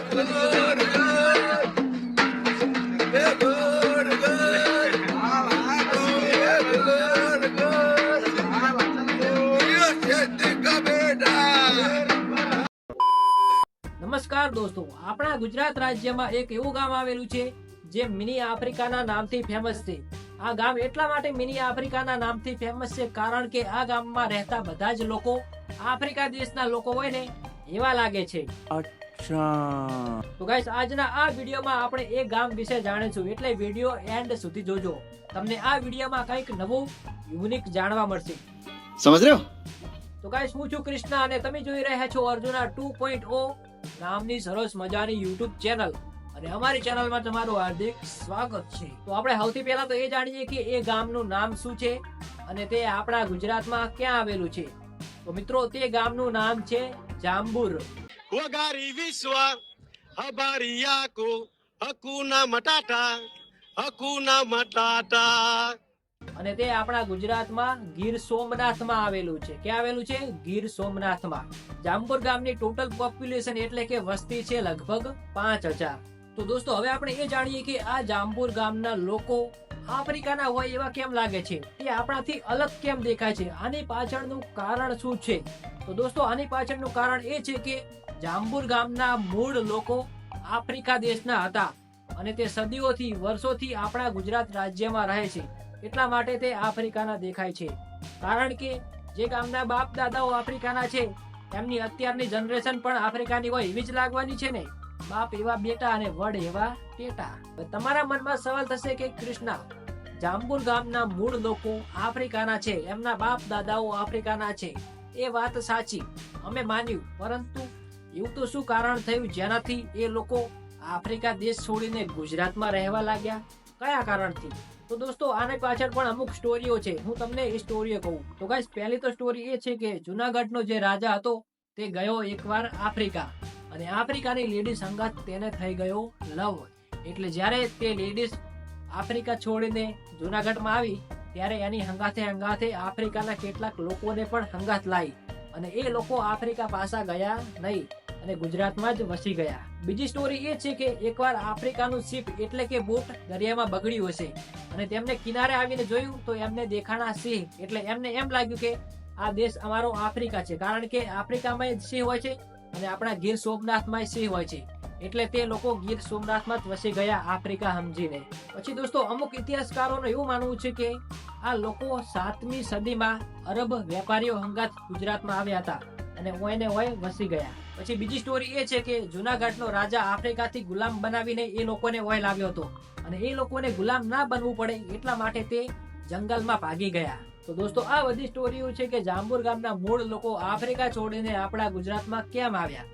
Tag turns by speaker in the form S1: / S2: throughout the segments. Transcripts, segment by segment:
S1: નમસ્કાર દોસ્તો, આપણા ગુજરાત રાજ્યમાં એક એવું ગામ આવેલું છે જે મિની આફ્રિકાના નામથી ફેમસ છે. આ ગામ એટલા માટે મિની આફ્રિકાના નામથી ફેમસ છે કારણ કે આ ગામમાં રહેતા બધા જ લોકો આફ્રિકા દેશના લોકો હોય ને એવા લાગે છે. તો ગાઈસ આજના આ વિડીયોમાં આપણે એ ગામ વિશે જાણીશું. એટલે વીડિયો એન્ડ સુધી જોજો. તમને આ વિડીયોમાં કંઈક નવું યુનિક જાણવા મળશે.
S2: સમજ રહ્યો?
S1: તો ગાઈસ હું છું કૃષ્ણ અને તમે જોઈ રહ્યા છો અર્જુના ટુ પોઈન્ટ ઓ નામની સરસ મજાની YouTube ચેનલ. અને અમારી ચેનલમાં તમારું હાર્દિક સ્વાગત છે. તો આપણે સૌથી પહેલા તો એ જાણીએ કે એ ગામનું નામ શું છે અને તે આપણા ગુજરાતમાં ક્યાં આવેલું છે. તો મિત્રો તે ગામનું નામ છે Jambur.
S3: Wagari viswa, habari yako, hakuna matata, hakuna matata.
S1: અને તે આપણા ગુજરાતમાં ગીર સોમનાથમાં આવેલું છે. ક્યાં આવેલું છે? ગીર સોમનાથમાં. જામપુર ગામની ટોટલ પોપ્યુલેશન એટલે કે વસ્તી છે લગભગ પાંચ હજાર. તો દોસ્તો હવે આપણે એ જાણીએ કે આ જામપુર ગામના લોકો આફ્રિકાના હોય એવા કેમ લાગે છે? એ આપણાથી અલગ કેમ દેખાય છે? આની પાછળનું કારણ શું છે? તો દોસ્તો આની પાછળનું કારણ એ છે કે જાંબુર ગામના મૂળ લોકો આફ્રિકા દેશના હતા અને તે સદીઓથી, વર્ષોથી આપણા ગુજરાત રાજ્યમાં રહે છે. એટલા માટે તે આફ્રિકાના દેખાય છે. કારણ કે જે ગામના બાપ દાદાઓ આફ્રિકાના છે, એમની અત્યારની જનરેશન પણ આફ્રિકાની હોય એવી જ લાગવાની છે ને? બાપ એવા બેટા અને વડ એવા ટેટા. તમારા મનમાં સવાલ થશે કે કૃષ્ણા, જાંબુર ગામના મૂળ લોકો આફ્રિકાના છે, એમના બાપ દાદાઓ આફ્રિકાના છે. એ વાત સાચી, અમે માન્યું, પરંતુ એવું તો શું કારણ થયું જેનાથી એ લોકો આફ્રિકા દેશ છોડીને ગુજરાતમાં રહેવા લાગ્યા? કયા કારણથી? તો દોસ્તો, આને પાછળ પણ અમુક સ્ટોરીઓ છે. હું તમને એ સ્ટોરીઓ કહું. તો ગાઈસ, પહેલી તો સ્ટોરી એ છે કે જુનાગઢનો જે રાજા હતો, તે ગયો એકવાર આફ્રિકા. અને આફ્રિકાની લેડીઝ સંગાત તેને થઈ ગયો લવ. એટલે જ્યારે તે લેડીઝ આફ્રિકા છોડીને જુનાગઢમાં આવી, ત્યારે એની હંગાથે હંગાથે આફ્રિકાના કેટલાક લોકોને પણ હંગાથ લાવી અને એ લોકો આફ્રિકા પાછા ગયા નહીં. અને ગુજરાતમાં જ વસી ગયા. બીજી સ્ટોરી એ છે કે એકવાર આફ્રિકાનું શિપ એટલે કે બોટ દરિયામાં બગડ્યું હશે અને તેમને કિનારે આવીને જોયું તો એમને દેખાણા સિંહ. એટલે એમને એમ લાગ્યું કે આ દેશ અમારો આફ્રિકા છે. કારણ કે આફ્રિકામાં સિંહ હોય છે અને આપણા ગીર સોમનાથમાં સિંહ હોય છે. એટલે તે લોકો ગીર સોમનાથમાં જ વસી ગયા આફ્રિકા સમજીને. પછી દોસ્તો, અમુક ઇતિહાસકારોનું એવું માનવું છે કે આ લોકો સાતમી સદીમાં અરબ વેપારીઓ હંગાત ગુજરાતમાં આવ્યા હતા. અને ઓયને ઓય વસી ગયા. પછી બીજી સ્ટોરી એ છે કે જુનાગઢનો રાજા આફ્રિકાથી ગુલામ બનાવીને એ લોકોને ઓય લાવ્યો હતો. અને એ લોકોને ગુલામ ના બનવું પડે એટલા માટે તે જંગલમાં ભાગી ગયા. તો દોસ્તો, આ બધી સ્ટોરીઓ છે કે જાંબુર ગામના મૂળ લોકો આફ્રિકા છોડીને આપણા ગુજરાતમાં કેમ આવ્યા?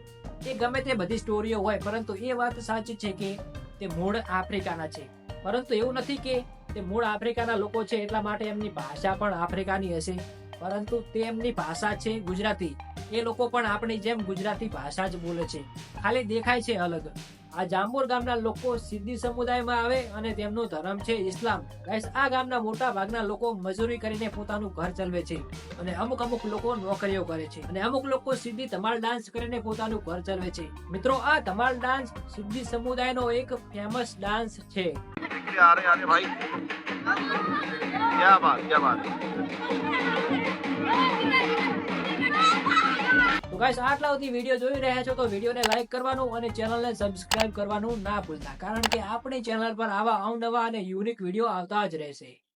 S1: એ ગમે તે બધી સ્ટોરીઓ હોય, પરંતુ એ વાત સાચી છે કે તે મૂળ આફ્રિકાના છે. પરંતુ એવું નથી કે તે મૂળ આફ્રિકાના લોકો છે એટલા માટે એમની ભાષા પણ આફ્રિકાની હશે. પરંતુ તે એમની ભાષા છે ગુજરાતી. એ લોકો પણ આપણી જેમ ગુજરાતી ભાષા જ બોલે છે ખાલી દેખાય છે અલગ આ જાંબુર ગામના લોકો સિદ્ધી સમુદાયમાં આવે અને તેમનું ધર્મ છે ઇસ્લામ ગાઈસ આ ગામના મોટા ભાગના લોકો મજૂરી કરીને પોતાનું ઘર ચલાવે છે અને અમુક અમુક લોકો નોકરીઓ કરે છે અને અમુક લોકો સિદ્ધી ધમાલ ડાન્સ કરીને પોતાનું ઘર ચલાવે છે મિત્રો આ ધમાલ ડાન્સ સિદ્ધી સમુદાયનો એક ફેમસ ડાન્સ છે
S4: आ रहे आ रहे भाई क्या बात क्या बात
S1: ગાઈસ આટલા સુધી વીડિયો જોઈ રહ્યા છો તો વિડીયોને લાઈક કરવાનું અને ચેનલને સબસ્ક્રાઇબ કરવાનું ના ભૂલતા, કારણ કે આપણી ચેનલ પર આવા અવનવા અને યુનિક વીડિયો આવતા જ રહેશે.